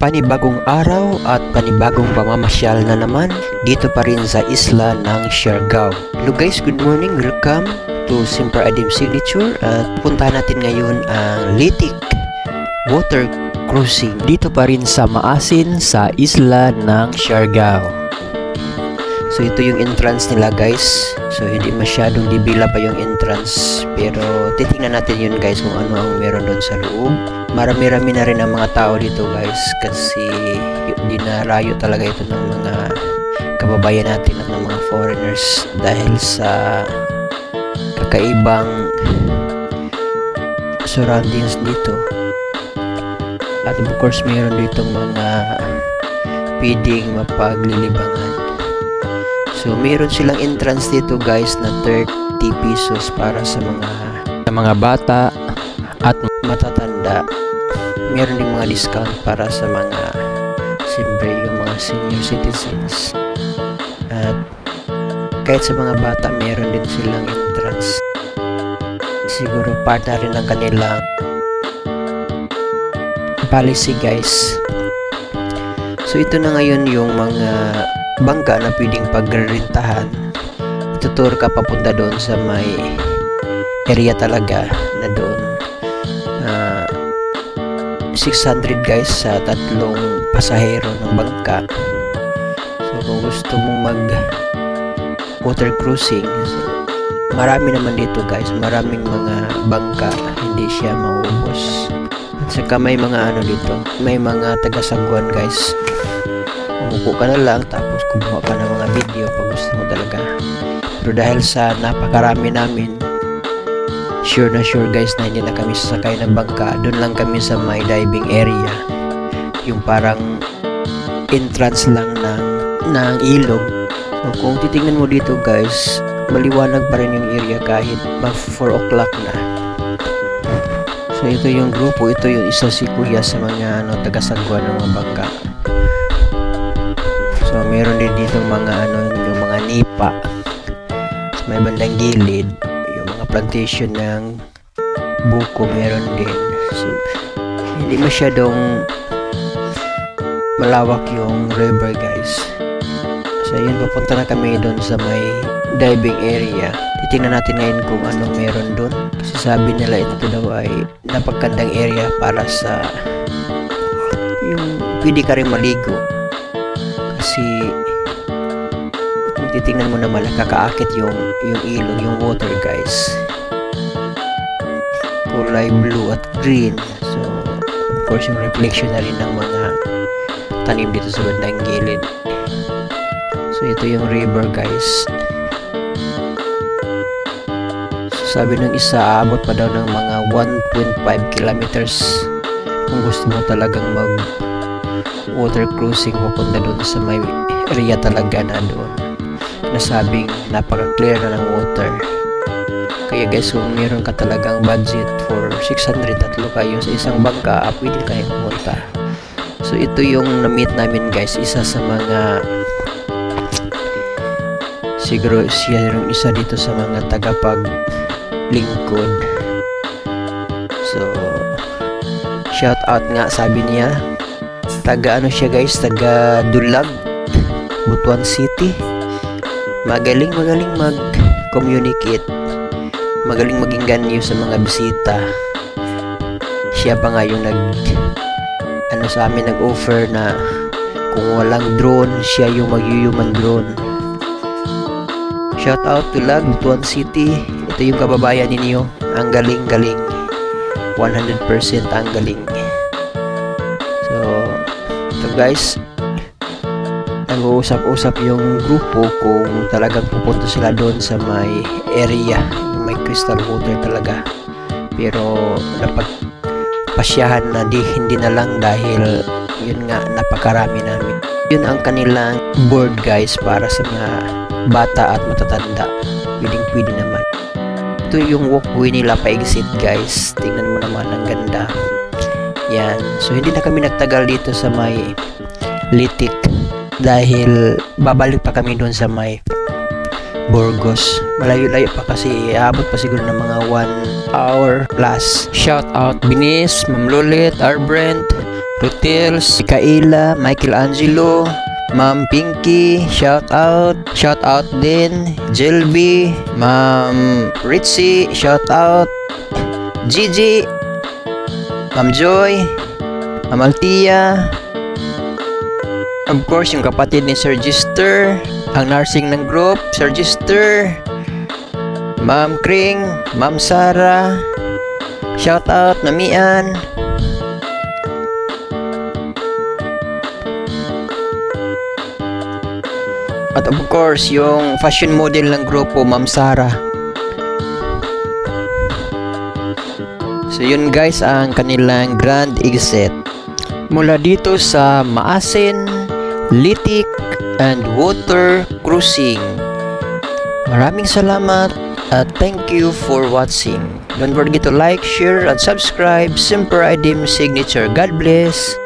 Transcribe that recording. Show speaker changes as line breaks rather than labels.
Panibagong araw at panibagong pamamasyal na naman dito pa rin sa isla ng Siargao. Hello guys, good morning. Welcome to Simper Adim Signature at puntahan natin ngayon ang Litik Water Cruising dito pa rin sa Maasin sa isla ng Siargao. So ito yung entrance nila guys. So hindi masyadong dibila pa yung entrance. Pero titingnan natin yun guys kung ano ang meron doon sa loob. Marami-rami na rin ang mga tao dito guys. Kasi dinarayo talaga ito ng mga kababayan natin at ng mga foreigners. Dahil sa kakaibang surroundings dito. At of course mayroon dito mga pwedeng mapaglilibangan. So, meron silang entrance dito guys na 30 pesos para sa mga sa mga bata at matatanda. Meron din mga discount para sa mga siyempre yung mga senior citizens. At kahit sa mga bata, meron din silang entrance. Siguro part na rin ng kanilang policy guys. So ito na ngayon yung mga bangka na pwedeng pagrentahan tutur ka papunta doon sa may area talaga na doon. Uh, 600 guys sa tatlong pasahero ng bangka. So kung gusto mong mag water cruising marami naman dito guys. Maraming mga bangka hindi siya maubos. At saka may mga ano dito may mga tagasagwan guys umupo ka na lang tapos kumuha ka ng mga video pag gusto mo talaga. Pero dahil sa napakarami namin sure na sure guys na hindi na kami sasakay ng bangka. Doon lang kami sa may diving area. Yung parang entrance lang ng, ng ilog. So kung titingnan mo dito guys maliwanag pa rin yung area kahit mag 4 o'clock na. So ito yung grupo. Ito yung isa si kuya sa mga ano, tagasagwa ng mga bangka Meron din dito mga ano, yung mga nipa. Sa may bandang gilid, yung mga plantation ng buko meron din. So, hindi masyadong malawak yung river guys. So, yun, papunta na kami doon sa may diving area. Titingnan natin ngayon kung ano meron doon. Kasi sabi nila ito daw ay napagkandang area para sa yung pwede ka rin maligo kasi kung titingnan mo naman nakakaakit yung yung ilog, yung water guys. Kulay blue at green. So of course yung reflection na rin ng mga tanim dito sa bandang gilid. So ito yung river guys. So, sabi ng isa aabot pa daw ng mga 1.5 kilometers. Kung gusto mo talagang mag water cruising papunta doon sa may area talaga na doon. Nasabing napaka-clear na ng water. Kaya guys kung meron ka talagang budget for 600 tatlo kayo sa isang bangka pwede kayo pumunta. So ito yung na-meet namin guys. Isa sa mga siguro siya yung isa dito sa mga tagapag lingkod so shout out nga sabi niya taga ano siya guys? Taga Dulag Butuan City. Magaling magaling mag communicate magaling maging ganyo sa mga bisita. Siya pa nga yung nag ano sa amin nag offer na kung walang drone siya yung mag-human drone. Shout out to Lag Butuan City. Ito yung kababayan ninyo. Ang galing galing. 100% ang galing guys. Nag-uusap-usap yung grupo kung talagang pupunta sila doon sa may area. May crystal water talaga. Pero napagpasyahan na di hindi na lang dahil yun nga napakarami namin. Yun ang kanilang board guys para sa mga bata at matatanda. Pwedeng pwede naman. Ito yung walkway nila pa exit guys. Tingnan mo naman ang ganda yan so hindi na kami nagtagal dito sa may litik dahil babalik pa kami doon sa may Burgos. Malayo-layo pa kasi aabot pa siguro ng mga 1 hour plus. Shout out Binis, Ma'am Lulit, Arbrent, Rutils, Mikaela, Michelangelo, Ma'am Pinky, shout out, shout out din, Jelby, Ma'am Ritzy, shout out, Gigi, Ma'am Joy, Ma'am Altia, of course yung kapatid ni Sir Gister, ang nursing ng group, Sir Gister, Ma'am Kring, Ma'am Sara, shout out, Namian, At of course, yung fashion model ng grupo, Ma'am Sara. So yun guys ang kanilang grand exit. Mula dito sa Maasin, Litik, and Water Cruising. Maraming salamat at thank you for watching. Don't forget to like, share, and subscribe. Simper Idim Signature. God bless.